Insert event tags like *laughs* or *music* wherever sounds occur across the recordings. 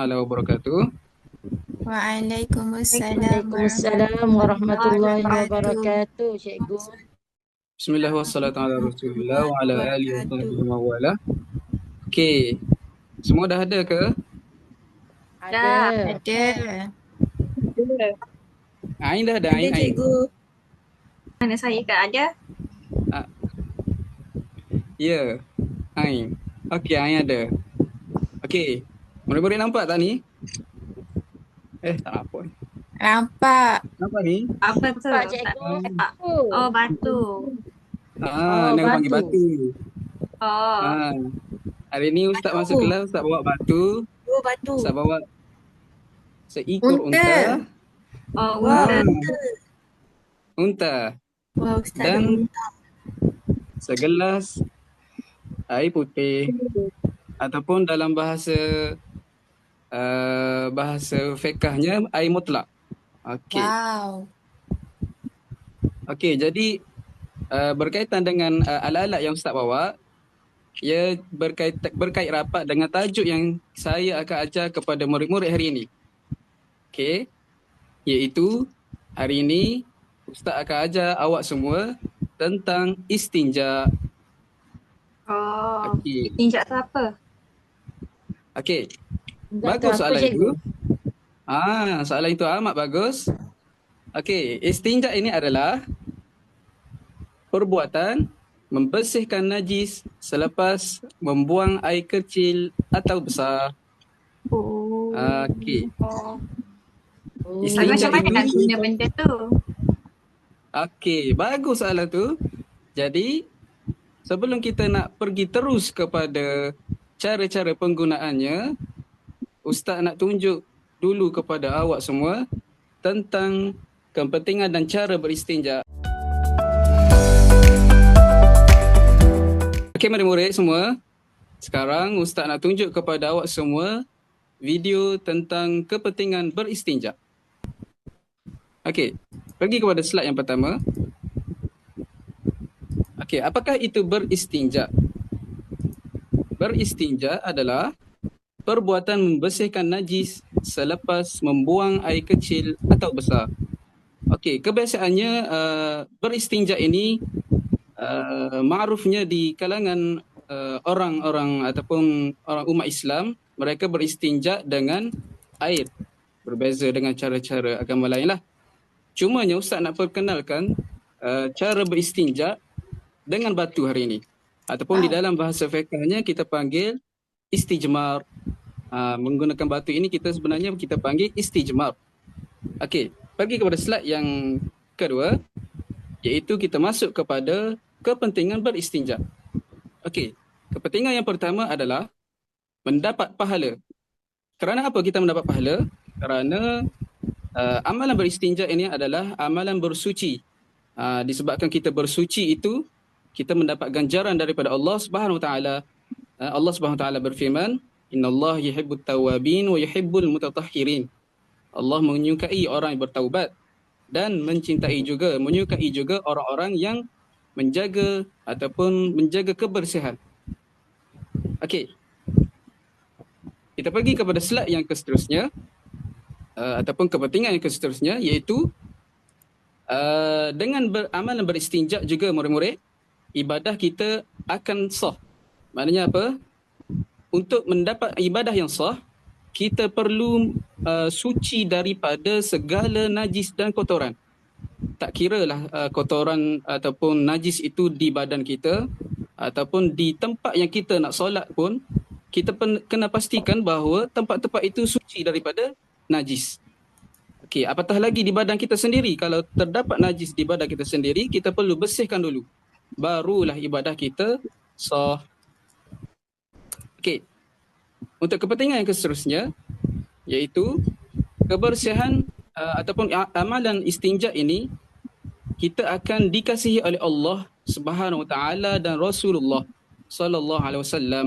Taala wabarakatuh. Waalaikumsalam Waalaikumsalam warahmatullahi wabarakatuh, cikgu. Bismillah wassalatu ala rasulillah wa ala alihi wa sahbihi wa wala. Okey. Semua dah ada ke? Ada. Ada. Ain dah ada, Ada Ain. Cikgu. Mana saya kak ada? Ya. Ain. Okey, Ain ada. Okey. Murid-murid nampak tak ni? Eh, tak nampak ni. Nampak. Nampak ni? Apa tu? Pak cikgu. Tak- Oh batu. Ah, Oh, nak panggil batu. Oh. Ah. Hari ni ustaz Batu. masuk kelas, ustaz bawa batu, Oh batu. ustaz bawa seekor Unta. unta. Oh Wah, unta. unta. Unta. Wah, Ustaz Dan unta. segelas air putih ataupun dalam bahasa uh, bahasa fiqahnya air mutlak. Okey. Wow. Okey, jadi uh, berkaitan dengan uh, alat-alat yang ustaz bawa ia berkait berkait rapat dengan tajuk yang saya akan ajar kepada murid-murid hari ini. Okey. Iaitu hari ini ustaz akan ajar awak semua tentang istinja. Oh. Okey. Tinjak tu apa? Okey. Bagus soalan cikgu. itu. Ah, soalan itu amat bagus. Okey, istinja ini adalah perbuatan membersihkan najis selepas membuang air kecil atau besar. Oh. Okey. Oh. Oh. Istinja Macam mana nak guna benda tu? Okey, bagus soalan tu. Jadi, sebelum kita nak pergi terus kepada cara-cara penggunaannya, Ustaz nak tunjuk dulu kepada awak semua tentang kepentingan dan cara beristinja. Okey, mari murid semua. Sekarang Ustaz nak tunjuk kepada awak semua video tentang kepentingan beristinja. Okey, pergi kepada slide yang pertama. Okey, apakah itu beristinja? Beristinja adalah perbuatan membersihkan najis selepas membuang air kecil atau besar. Okey, kebiasaannya uh, beristinja ini uh, ma'rufnya di kalangan uh, orang-orang ataupun orang umat Islam, mereka beristinja dengan air. Berbeza dengan cara-cara agama lain lah. Cumanya Ustaz nak perkenalkan uh, cara beristinja dengan batu hari ini. Ataupun di dalam bahasa fiqahnya kita panggil istijmar. Uh, menggunakan batu ini kita sebenarnya kita panggil istijmar. Okey, pergi kepada slide yang kedua iaitu kita masuk kepada kepentingan beristinja. Okey, kepentingan yang pertama adalah mendapat pahala. Kerana apa kita mendapat pahala? Kerana uh, amalan beristinja ini adalah amalan bersuci. Uh, disebabkan kita bersuci itu kita mendapat ganjaran daripada Allah Subhanahu Wa Taala. Allah Subhanahu Wa Taala berfirman, "Innallaha yuhibbut tawwabin wa yuhibbul mutatahhirin." Allah menyukai orang yang bertaubat dan mencintai juga menyukai juga orang-orang yang menjaga ataupun menjaga kebersihan. Okey. Kita pergi kepada slide yang seterusnya uh, ataupun kepentingan yang seterusnya iaitu uh, dengan beramalan beristinja juga murid-murid ibadah kita akan sah. Maknanya apa? Untuk mendapat ibadah yang sah, kita perlu uh, suci daripada segala najis dan kotoran. Tak kira lah uh, kotoran ataupun najis itu di badan kita ataupun di tempat yang kita nak solat pun kita pen, kena pastikan bahawa tempat-tempat itu suci daripada najis. Okey, apatah lagi di badan kita sendiri. Kalau terdapat najis di badan kita sendiri, kita perlu bersihkan dulu. Barulah ibadah kita sah. Okey. Untuk kepentingan yang seterusnya iaitu kebersihan uh, ataupun amalan istinja ini kita akan dikasihi oleh Allah Subhanahu Wa Taala dan Rasulullah sallallahu alaihi wasallam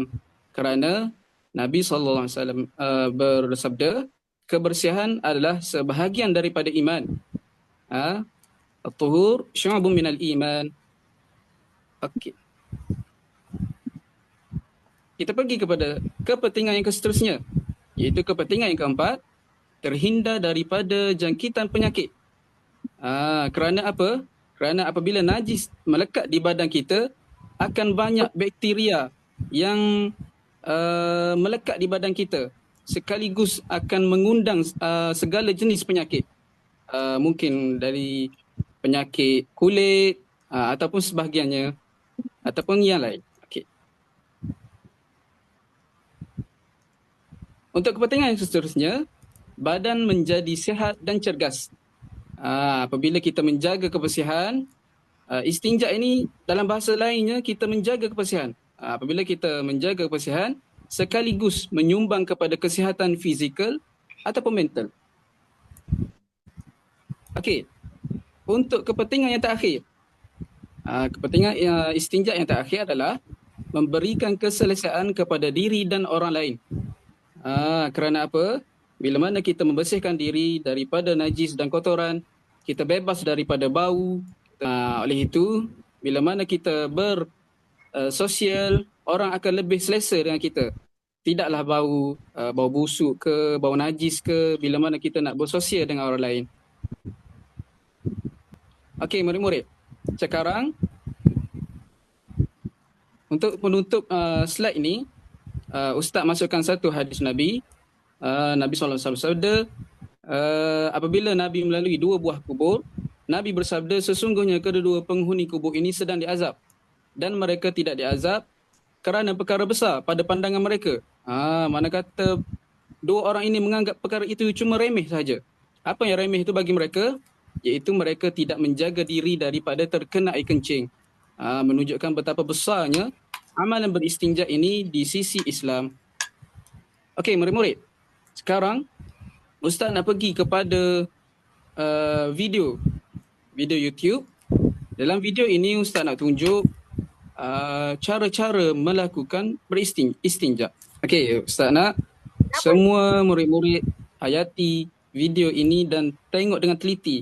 kerana Nabi sallallahu alaihi wasallam uh, bersabda kebersihan adalah sebahagian daripada iman. Ha? At-tuhur syu'abun minal iman. Okey. Kita pergi kepada kepentingan yang seterusnya iaitu kepentingan yang keempat terhindar daripada jangkitan penyakit. Ah, kerana apa? Kerana apabila najis melekat di badan kita akan banyak bakteria yang uh, melekat di badan kita sekaligus akan mengundang uh, segala jenis penyakit. Uh, mungkin dari penyakit kulit uh, ataupun sebahagiannya ataupun yang lain. Okey. Untuk kepentingan yang seterusnya, badan menjadi sihat dan cergas. Uh, apabila kita menjaga kebersihan, uh, istinja ini dalam bahasa lainnya kita menjaga kebersihan. Uh, apabila kita menjaga kebersihan, sekaligus menyumbang kepada kesihatan fizikal ataupun mental. Okey. Untuk kepentingan yang terakhir. Uh, kepentingan uh, istinja yang terakhir adalah memberikan keselesaan kepada diri dan orang lain. Uh, kerana apa? Bila mana kita membersihkan diri daripada najis dan kotoran, kita bebas daripada bau. Uh, oleh itu, bila mana kita bersosial, uh, orang akan lebih selesa dengan kita. Tidaklah bau uh, bau busuk ke, bau najis ke bila mana kita nak bersosial dengan orang lain. Okey, murid-murid. Sekarang untuk penutup uh, slide ini, uh, Ustaz masukkan satu hadis Nabi. Uh, Nabi SAW bersabda, uh, apabila Nabi melalui dua buah kubur, Nabi bersabda sesungguhnya kedua-dua penghuni kubur ini sedang diazab dan mereka tidak diazab kerana perkara besar pada pandangan mereka. Ha, mana kata dua orang ini menganggap perkara itu cuma remeh saja. Apa yang remeh itu bagi mereka? Iaitu mereka tidak menjaga diri daripada terkena air kencing. Ha, menunjukkan betapa besarnya amalan beristinja ini di sisi Islam. Okey, murid-murid. Sekarang Ustaz nak pergi kepada uh, video video YouTube. Dalam video ini Ustaz nak tunjuk uh, cara-cara melakukan beristinja. Okey, Ustaz nak semua murid-murid hayati video ini dan tengok dengan teliti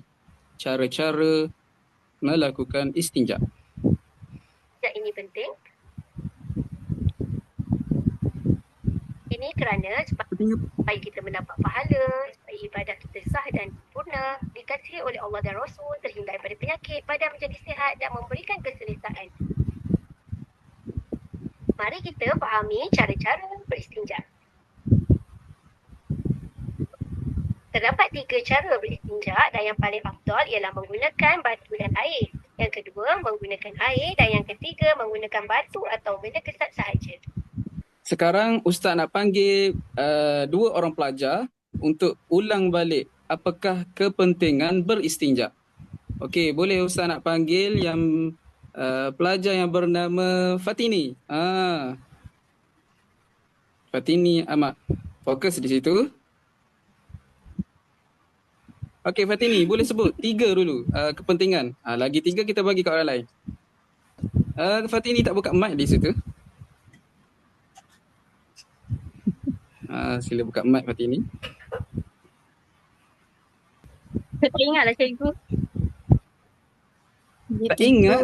cara-cara melakukan istinja. Ini penting. Ini kerana supaya kita mendapat pahala, supaya ibadah kita sah dan sempurna, dikasihi oleh Allah dan Rasul, terhindar daripada penyakit, badan menjadi sihat dan memberikan keselesaan. Mari kita fahami cara-cara beristinja. Terdapat tiga cara beristinja dan yang paling afdal ialah menggunakan batu dan air. Yang kedua, menggunakan air dan yang ketiga, menggunakan batu atau benda kesat sahaja. Sekarang Ustaz nak panggil uh, dua orang pelajar untuk ulang balik apakah kepentingan beristinja. Okey, boleh Ustaz nak panggil yang Uh, pelajar yang bernama Fatini. Ah. Fatini amat fokus di situ. Okey Fatini, boleh sebut tiga dulu uh, kepentingan. Uh, lagi tiga kita bagi kat orang lain. Uh, Fatini tak buka mic di situ. Uh, sila buka mic Fatini. Tak ingatlah cikgu. Tak ingat?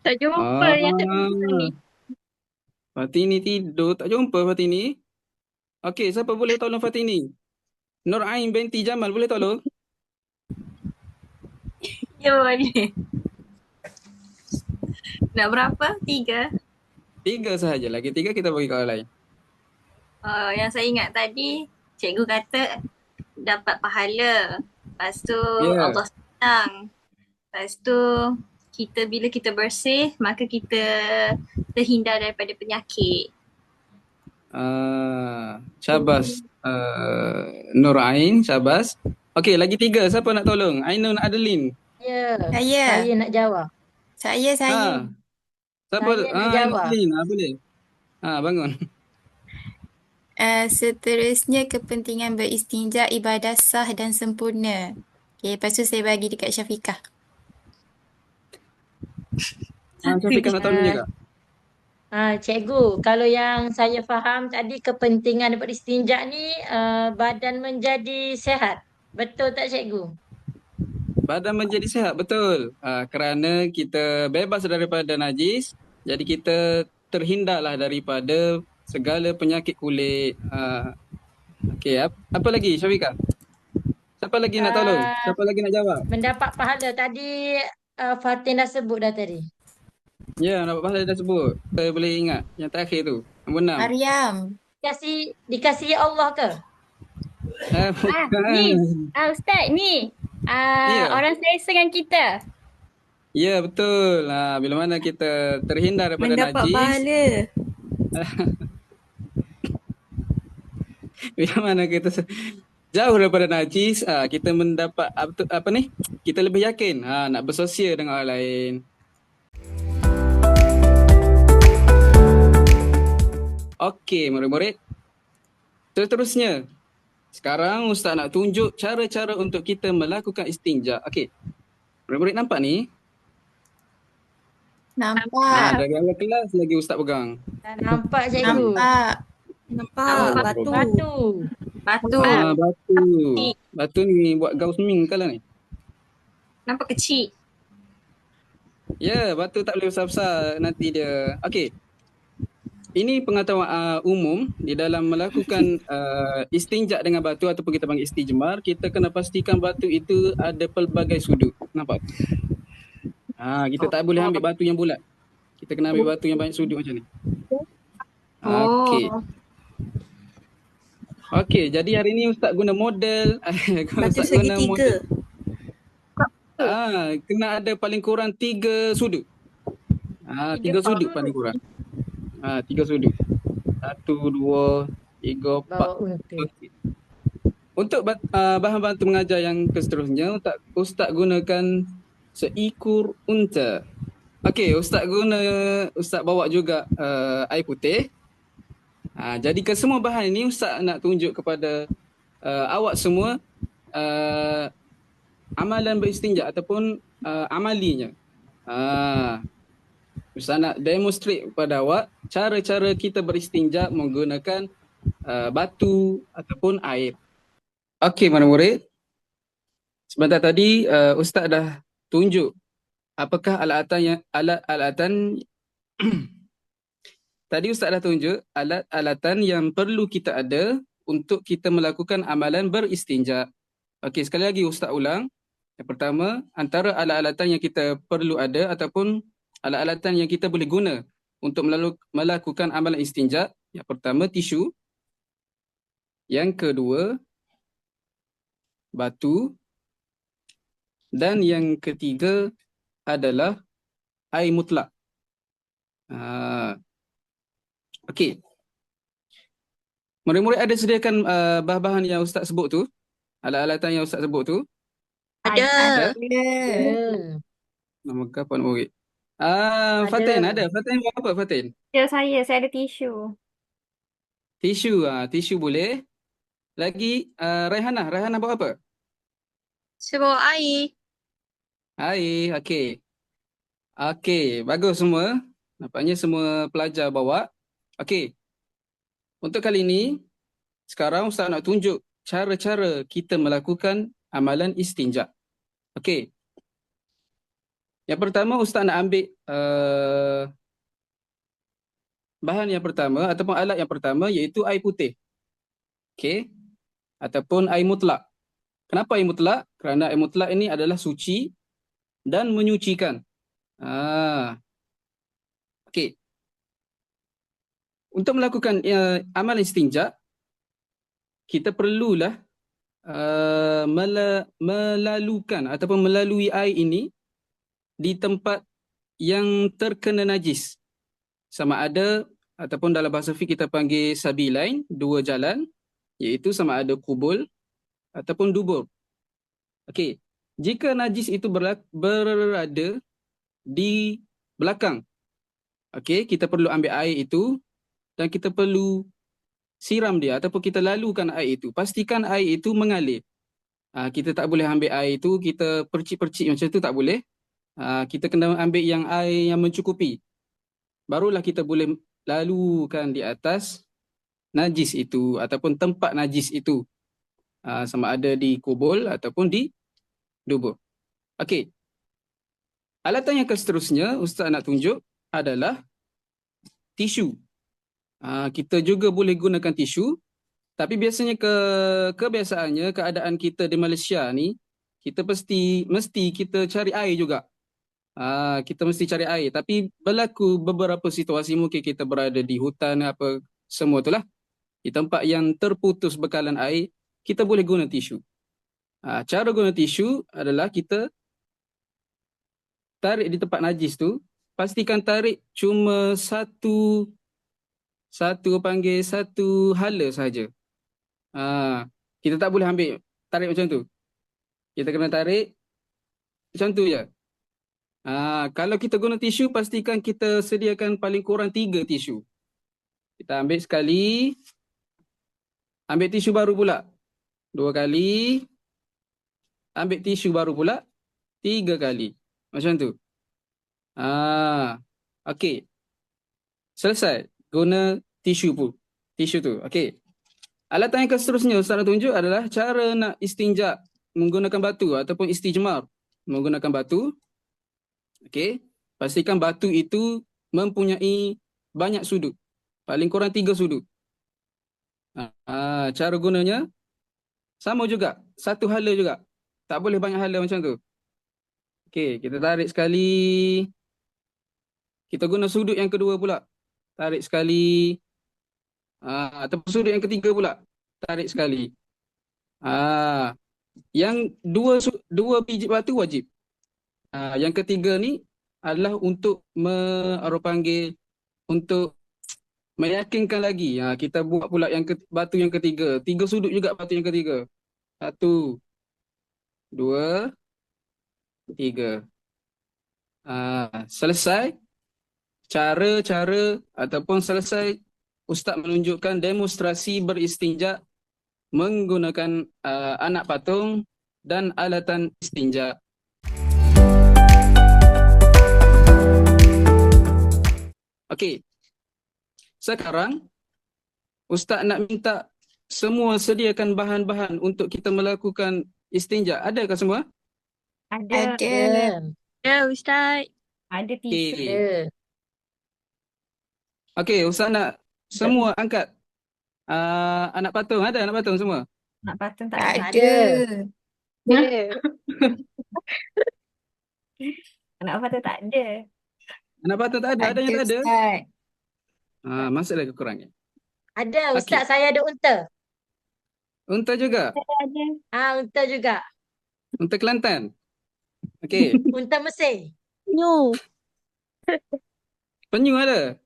Tak jumpa ah. yang tak ni. Fatini tidur. Tak jumpa Fatini? Okey, siapa boleh tolong Fatini? Nur Ain binti Jamal boleh tolong? *laughs* Ya boleh. Nak berapa? Tiga? Tiga sahaja. Lagi tiga kita bagi kawan lain. Uh, yang saya ingat tadi, cikgu kata dapat pahala. Lepas tu yeah. Allah senang. Lepas tu kita bila kita bersih maka kita terhindar daripada penyakit. Uh, syabas uh, Nur Ain, syabas. Okey, lagi tiga. Siapa nak tolong? Ainun Adeline. Ya. Saya. Saya nak jawab. Saya, saya. Ha. Siapa? Saya nak Ah, jawab. Adeline. Ha, boleh. Ha, bangun. Uh, seterusnya kepentingan beristinja ibadah sah dan sempurna. Okay, lepas tu saya bagi dekat Syafiqah. Ha, Syafiqah nak juga. Ah, cikgu, kalau yang saya faham tadi kepentingan daripada istinja ni uh, badan menjadi sehat. Betul tak cikgu? Badan menjadi sihat, betul. Ha, kerana kita bebas daripada najis, jadi kita terhindarlah daripada segala penyakit kulit. Uh, Okey, apa, apa lagi Syafiqah? Siapa lagi nak tolong? Ah. Siapa lagi nak jawab? Mendapat pahala tadi uh, Fatin dah sebut dah tadi. Ya, dapat pahala dah sebut. Saya boleh ingat yang terakhir tu. Nombor enam. Mariam. Dikasih dikasihi Allah ke? Ah, ni. Ah Ustaz ni. Ah Ya. orang selesa dengan kita. Ya, betul. Ha, bila mana kita terhindar daripada Mendapat najis. pahala. *laughs* *laughs* Bila mana kita jauh daripada najis, ah, kita mendapat apa, apa ni? Kita lebih yakin ha, nak bersosial dengan orang lain. Okey, murid-murid. Seterusnya, sekarang Ustaz nak tunjuk cara-cara untuk kita melakukan istinja. Okey. Murid-murid nampak ni? Nampak. Ha, dari awal kelas lagi Ustaz pegang. Dah nampak cikgu. Nampak. Nampak Oh, batu. Batu. Batu. Ah, batu. Batu ni buat gaus ming kalau ni. Nampak kecil. Ya, batu tak boleh besar-besar nanti dia. Okey. Ini pengetahuan uh, umum di dalam melakukan *laughs* uh, istinja dengan batu ataupun kita panggil istijmar, kita kena pastikan batu itu ada pelbagai sudut. Nampak? Ha, kita tak boleh ambil batu yang bulat. Kita kena ambil batu yang banyak sudut macam ni. Okey. Oh. Okey, jadi hari ni ustaz guna model *laughs* Batu ustaz segitiga. Ah, kena ada paling kurang tiga sudut. Ah, tiga sudut paling kurang. Ah, tiga sudut. Satu, dua, tiga, empat. Okey. Untuk uh, bahan bantu mengajar yang seterusnya, ustaz, ustaz gunakan seekor unta. Okey, ustaz guna ustaz bawa juga uh, air putih. Ha, jadi ke semua bahan ini ustaz nak tunjuk kepada uh, awak semua uh, amalan beristinja ataupun uh, amalinya. Ha, ustaz nak demonstrate kepada awak cara-cara kita beristinja menggunakan uh, batu ataupun air. Okey, mana murid? Sebentar tadi uh, ustaz dah tunjuk apakah alat-alatan yang alat-alatan tadi ustaz dah tunjuk alat-alatan yang perlu kita ada untuk kita melakukan amalan beristinja. Okey, sekali lagi ustaz ulang. Yang pertama, antara alat-alatan yang kita perlu ada ataupun alat-alatan yang kita boleh guna untuk melakukan amalan istinja. Yang pertama, tisu. Yang kedua, batu. Dan yang ketiga adalah air mutlak. Ha. Okey. Murid-murid ada sediakan uh, bahan-bahan yang ustaz sebut tu? Alat-alatan yang ustaz sebut tu? Ada. Ada? Ya. Nama kapan murid? Ah, Ada. Fatin ada. Fatin buat apa Fatin? Ya saya, saya ada tisu. Tisu ah, tisu boleh. Lagi uh, Raihanah, Raihanah buat apa? Saya bawa air. Hai, okey. Okey, bagus semua. Nampaknya semua pelajar bawa. Okey. Untuk kali ini, sekarang Ustaz nak tunjuk cara-cara kita melakukan amalan istinja. Okey. Yang pertama Ustaz nak ambil uh, bahan yang pertama ataupun alat yang pertama iaitu air putih. Okey. Ataupun air mutlak. Kenapa air mutlak? Kerana air mutlak ini adalah suci dan menyucikan. Ah. Okey. Untuk melakukan uh, amal istinja, kita perlulah uh, mela- melalukan ataupun melalui air ini di tempat yang terkena najis. Sama ada ataupun dalam bahasa fiqh kita panggil sabilain, dua jalan, iaitu sama ada kubul ataupun dubur. Okey, jika najis itu berada di belakang, okey, kita perlu ambil air itu dan kita perlu siram dia ataupun kita lalukan air itu. Pastikan air itu mengalir. Ha, kita tak boleh ambil air itu, kita percik-percik macam tu tak boleh. Ha, kita kena ambil yang air yang mencukupi. Barulah kita boleh lalukan di atas najis itu ataupun tempat najis itu. Ha, sama ada di kubul ataupun di dubur. Okey. Alatan yang seterusnya Ustaz nak tunjuk adalah tisu. Ah, kita juga boleh gunakan tisu. Tapi biasanya ke kebiasaannya keadaan kita di Malaysia ni kita mesti mesti kita cari air juga. Ah, kita mesti cari air. Tapi berlaku beberapa situasi mungkin kita berada di hutan apa semua itulah. Di tempat yang terputus bekalan air, kita boleh guna tisu. Ah, cara guna tisu adalah kita tarik di tempat najis tu, pastikan tarik cuma satu satu panggil satu hala saja. Ah, kita tak boleh ambil tarik macam tu. Kita kena tarik macam tu je. Ah, kalau kita guna tisu, pastikan kita sediakan paling kurang tiga tisu. Kita ambil sekali, ambil tisu baru pula. Dua kali, ambil tisu baru pula, tiga kali. Macam tu. Ah, okey. Selesai. Guna tisu pun. Tisu tu. Okey. Alatan yang seterusnya Ustaz nak tunjuk adalah cara nak istinja menggunakan batu ataupun istijmar menggunakan batu. Okey. Pastikan batu itu mempunyai banyak sudut. Paling kurang tiga sudut. Ah, cara gunanya sama juga. Satu hala juga. Tak boleh banyak hala macam tu. Okey, kita tarik sekali. Kita guna sudut yang kedua pula. Tarik sekali. Ah, ataupun sudut yang ketiga pula. Tarik sekali. Ah, yang dua dua biji batu wajib. Ah, yang ketiga ni adalah untuk me, panggil untuk meyakinkan lagi. Ah, kita buat pula yang ke, batu yang ketiga. Tiga sudut juga batu yang ketiga. Satu, dua, tiga. Ah, selesai cara-cara ataupun selesai Ustaz menunjukkan demonstrasi beristinja menggunakan uh, anak patung dan alatan istinja. Okey. Sekarang Ustaz nak minta semua sediakan bahan-bahan untuk kita melakukan istinja. Adakah semua? Ada. Ada. Ya, Ustaz. Ada tisu. Okey. Okey, Ustaz nak semua angkat uh, anak patung. Ada anak patung semua? Nak patung tak Tak ada. ada. Ada. *laughs* Anak patung tak ada. Anak patung tak ada, ada yang tak ada. Ustaz. Ah, masalah kekurangan. Ada. Ustaz, saya ada unta. Unta juga. Ada. Ah, unta juga. Unta Kelantan. Okey, *laughs* Unta Mesir. New. penyu ada.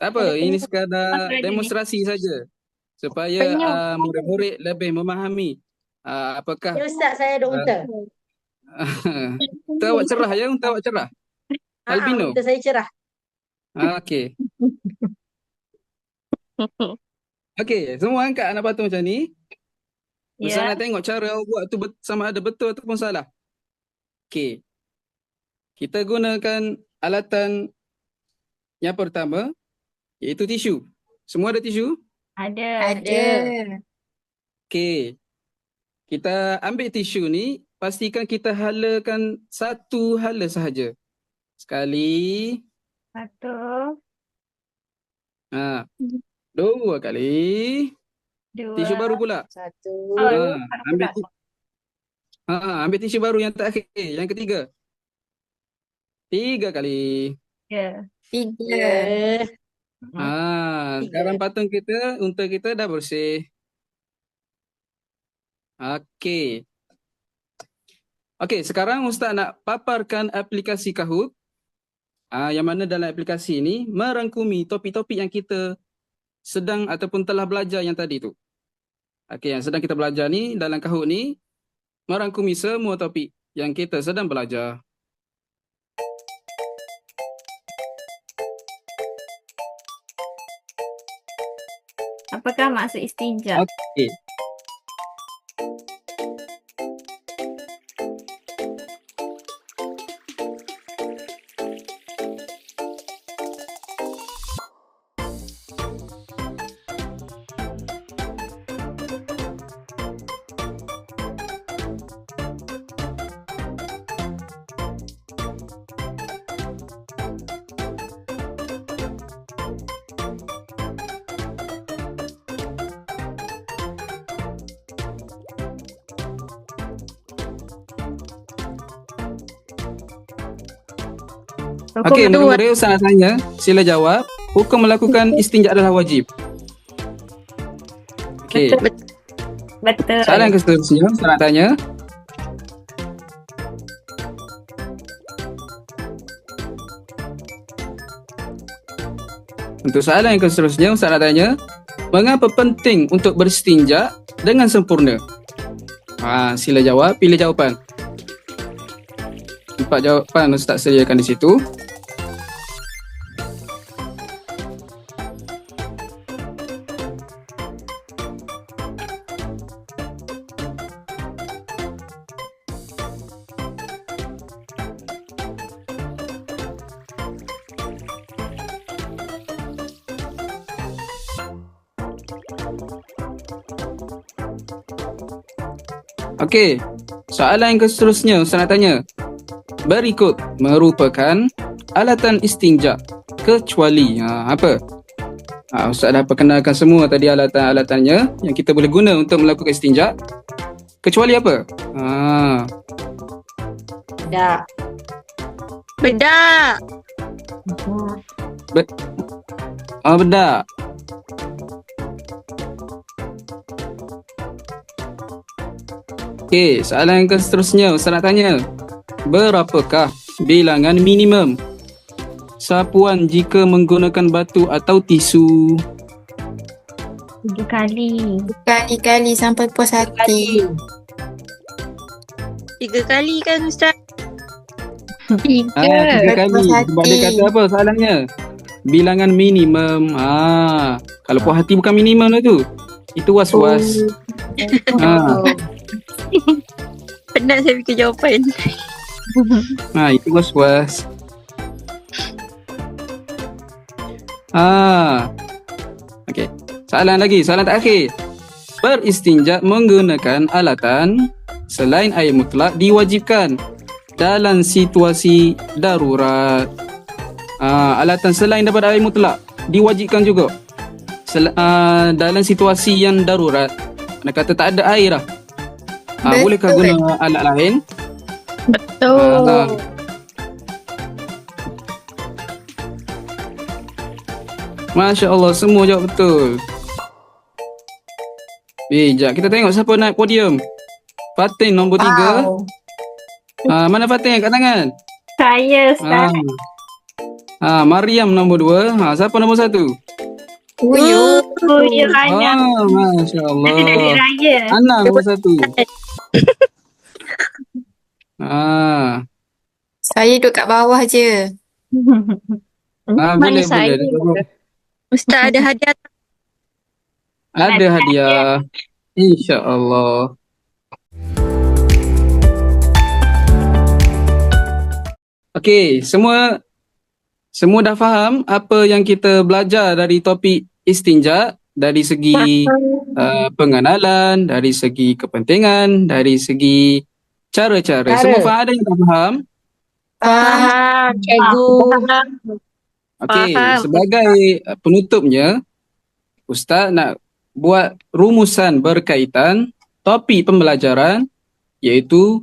Tak apa, ini sekadar demonstrasi saja. Supaya uh, murid-murid lebih memahami uh, apakah Ya Ustaz, saya ada unta. *laughs* unta awak cerah ya, unta awak cerah. Ah, ah, Albino. unta saya cerah. Ah, Okey. *laughs* Okey, semua angkat anak patung macam ni. Ustaz Ya. nak tengok cara awak buat tu bet- sama ada betul ataupun salah. Okey. Kita gunakan alatan yang pertama iaitu tisu. Semua ada tisu? Ada. Ada. Okey. Kita ambil tisu ni, pastikan kita halakan satu hala sahaja. Sekali, Satu. ha, dua kali. Dua. Tisu baru pula. Satu. Oh, Ha, baru ambil pula. ti- ha, ambil tisu baru yang terakhir, yang ketiga. Tiga kali. Ya. Tiga. Ha, Tiga. sekarang patung kita, unta kita dah bersih. Okey. Okey, sekarang Ustaz nak paparkan aplikasi Kahoot. Ah, yang mana dalam aplikasi ini merangkumi topik-topik yang kita sedang ataupun telah belajar yang tadi tu. Okey, yang sedang kita belajar ni dalam Kahoot ni merangkumi semua topik yang kita sedang belajar. Apakah maksud istinja? Okey. Hukum Okey, murid-murid Ustaz nak tanya. Sila jawab. Hukum melakukan istinja adalah wajib. Okey. Betul. Betul. Soalan yang seterusnya, Ustaz nak tanya. Untuk soalan yang seterusnya, Ustaz nak tanya. Mengapa penting untuk beristinja dengan sempurna? Ha, sila jawab, pilih jawapan. Empat jawapan Ustaz sediakan di situ. Okey, soalan yang seterusnya Ustaz nak tanya. Berikut merupakan alatan istinja kecuali ha, apa? Ha, Ustaz dah perkenalkan semua tadi alatan-alatannya yang kita boleh guna untuk melakukan istinja. Kecuali apa? Ha, Tak. Bedak. ah, bedak. Okey, soalan yang seterusnya Ustaz nak tanya. Berapakah bilangan minimum sapuan jika menggunakan batu atau tisu? Tiga kali. Kali-kali sampai puas hati. Tiga kali kan Ustaz? Ah, tiga kali. Puas Sebab dia kata apa soalannya? Bilangan minimum. Ah, kalau puas hati bukan minimum lah tu. Itu was-was. Ah, *laughs* Penat saya fikir jawapan. *laughs* ah, itu was-was. Ah. Okey. Soalan lagi, soalan terakhir. Beristinja menggunakan alatan selain air mutlak diwajibkan dalam situasi darurat. Ah, alatan selain daripada air mutlak diwajibkan juga. Sel- ah, dalam situasi yang darurat. Nak kata tak ada air lah. Ah, Betul. bolehkah guna alat lain? Betul. Ah, Masya Allah, semua jawab betul. Eh, jap. Kita tengok siapa naik podium. Fatin nombor tiga. Wow. Ah, mana Fatin kat tangan? Saya Ah. Ustaz. Ah, Mariam nombor dua. Ha, siapa nombor satu? Uyuh. Oh, ya Raya. Ah, Masya Allah. raya. Ana nombor satu. *laughs* Ah, Saya duduk kat bawah je. ah Mana boleh saya? boleh. Ustaz ada hadiah. Ada hadiah. Insya Allah. Okey, semua semua dah faham apa yang kita belajar dari topik istinja dari segi uh, pengenalan, dari segi kepentingan, dari segi cara-cara. Cara. Semua faham ada yang tak faham? Faham, cikgu. Okey, sebagai uh, penutupnya ustaz nak buat rumusan berkaitan topik pembelajaran iaitu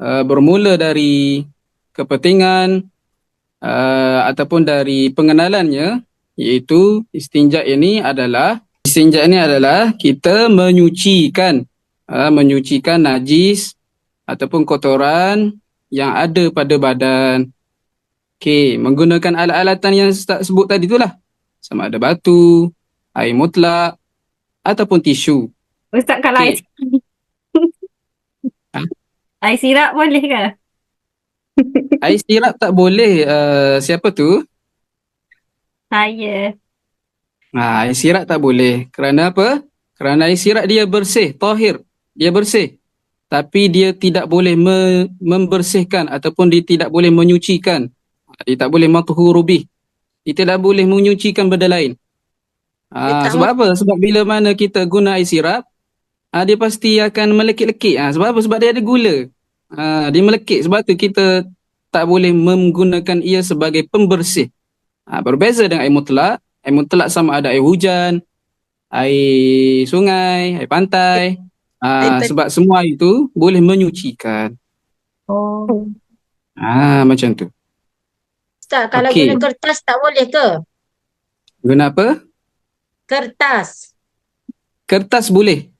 uh, bermula dari kepentingan uh, ataupun dari pengenalannya iaitu istinja ini adalah istinja ini adalah kita menyucikan uh, menyucikan najis ataupun kotoran yang ada pada badan Okey, menggunakan alat-alatan yang Ustaz sebut tadi itulah. Sama ada batu, air mutlak ataupun tisu. Ustaz kalau Okey. air air sirap boleh ke? *laughs* *laughs* Air sirap tak boleh. Uh, siapa tu? Saya. Ha, air sirap tak boleh. Kerana apa? Kerana air sirap dia bersih, tahir. Dia bersih. Tapi dia tidak boleh me- membersihkan ataupun dia tidak boleh menyucikan. Dia tak boleh matuhurubih. Dia tidak boleh menyucikan benda lain. Ha, sebab apa? Sebab bila mana kita guna air sirap, ha, dia pasti akan melekit-lekit. Ha, sebab apa? Sebab dia ada gula. Ha, dia melekit. Sebab tu kita tak boleh menggunakan ia sebagai pembersih. Ha, berbeza dengan air mutlak. Air mutlak sama ada air hujan, air sungai, air pantai. Ha, Air sebab semua itu boleh menyucikan. Oh. Ah, macam tu. Ustaz, kalau Okey. guna kertas tak boleh ke? Guna apa? Kertas. Kertas boleh.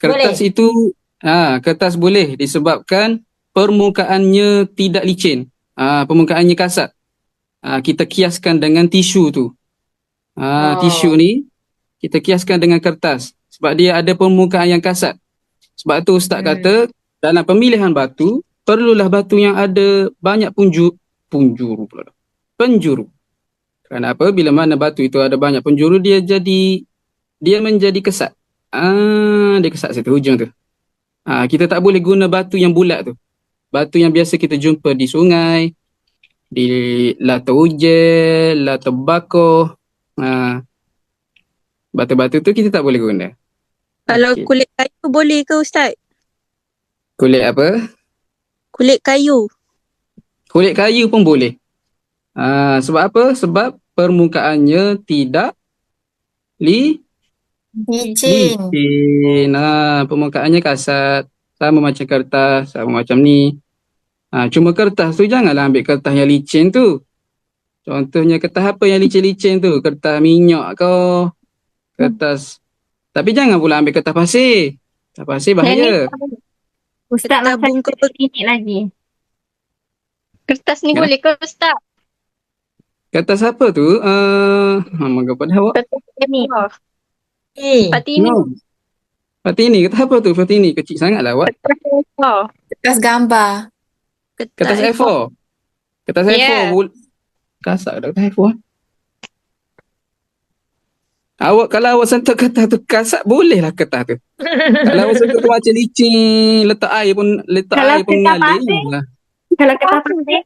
Kertas itu ha, kertas boleh disebabkan permukaannya tidak licin. Ha, permukaannya kasar. Ha, kita kiaskan dengan tisu tu. Ha, Oh. tisu ni kita kiaskan dengan kertas sebab dia ada permukaan yang kasar. Sebab tu ustaz Hmm. kata dalam pemilihan batu perlulah batu yang ada banyak punjur punjuru pula. Penjuru. Kenapa? Bila mana batu itu ada banyak penjuru dia jadi dia menjadi kesat. Ah, dia kesat situ hujung tu. Ah, kita tak boleh guna batu yang bulat tu. Batu yang biasa kita jumpa di sungai, di lata ujel, lata bakor. Ah, batu-batu tu kita tak boleh guna. Kalau Okey. kulit kayu boleh ke Ustaz? Kulit apa? Kulit kayu. Kulit kayu pun boleh. Ah, sebab apa? Sebab permukaannya tidak li Licin. licin. Ah, permukaannya kasar. Sama macam kertas, sama macam ni. Ah, cuma kertas tu janganlah ambil kertas yang licin tu. Contohnya kertas apa yang licin-licin tu? Kertas minyak ke? Kertas. Tapi jangan pula ambil kertas pasir. Kertas pasir bahaya. Ustaz Kita macam bungkus- ini lagi. Kertas ni Ya. boleh ke Ustaz? Kertas apa tu? Uh, Mama kepada awak. Kertas ni. Eh, Fatini. No. Fatini, kertas apa tu? Fatini, kecil sangat lah awak. Kertas A4. Kertas gambar. Kertas A4. Kertas A4. Yeah. Bul- Kasar dah kertas A4. eh. Awak kalau awak sentuh kertas tu kasar bolehlah kertas tu. *laughs* kalau awak sentuh tu macam licin, letak air pun letak Kalau air pun pasir? Lah. Kalau kertas pasir,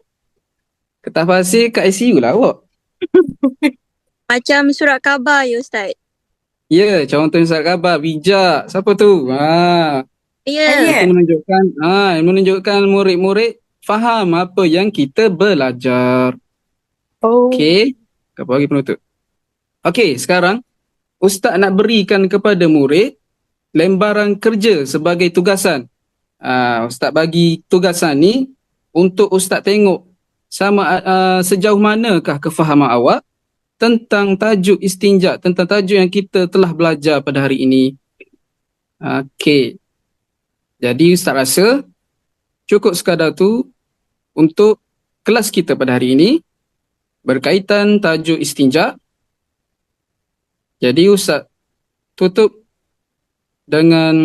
Kertas pasir kat ICU lah awak. *laughs* macam surat khabar ya Ustaz. Ya, contohnya surat khabar, bijak. Siapa tu? Ha, Ya. Ya. itu menunjukkan ha, menunjukkan murid-murid faham apa yang kita belajar. Oh. Okey. Apa lagi penutup? Okey, sekarang ustaz nak berikan kepada murid lembaran kerja sebagai tugasan. Ah, ustaz bagi tugasan ni untuk ustaz tengok sama uh, sejauh manakah kefahaman awak tentang tajuk istinja, tentang tajuk yang kita telah belajar pada hari ini. Okey. Jadi ustaz rasa cukup sekadar tu untuk kelas kita pada hari ini berkaitan tajuk istinja. Jadi Ustaz tutup dengan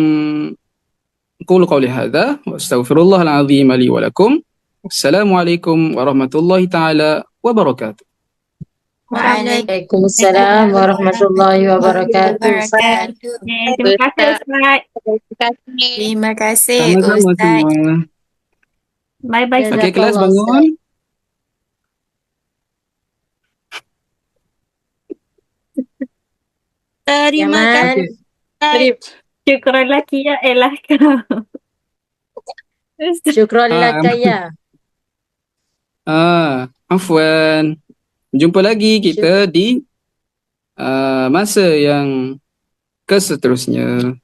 qul qawli hadza wa astaghfirullahal azim li wa lakum. Assalamualaikum warahmatullahi taala wabarakatuh. Waalaikumsalam warahmatullahi wabarakatuh. Terima kasih Ustaz. Terima kasih. Terima kasih Ustaz. Bye-bye. Jazakallah, Okey kelas bangun. *laughs* Terima kasih. Syukur laki ya elah kau. *laughs* Syukran Ah, laka *laughs* ya. Ah, afwan. Jumpa lagi kita di uh, masa yang keseterusnya.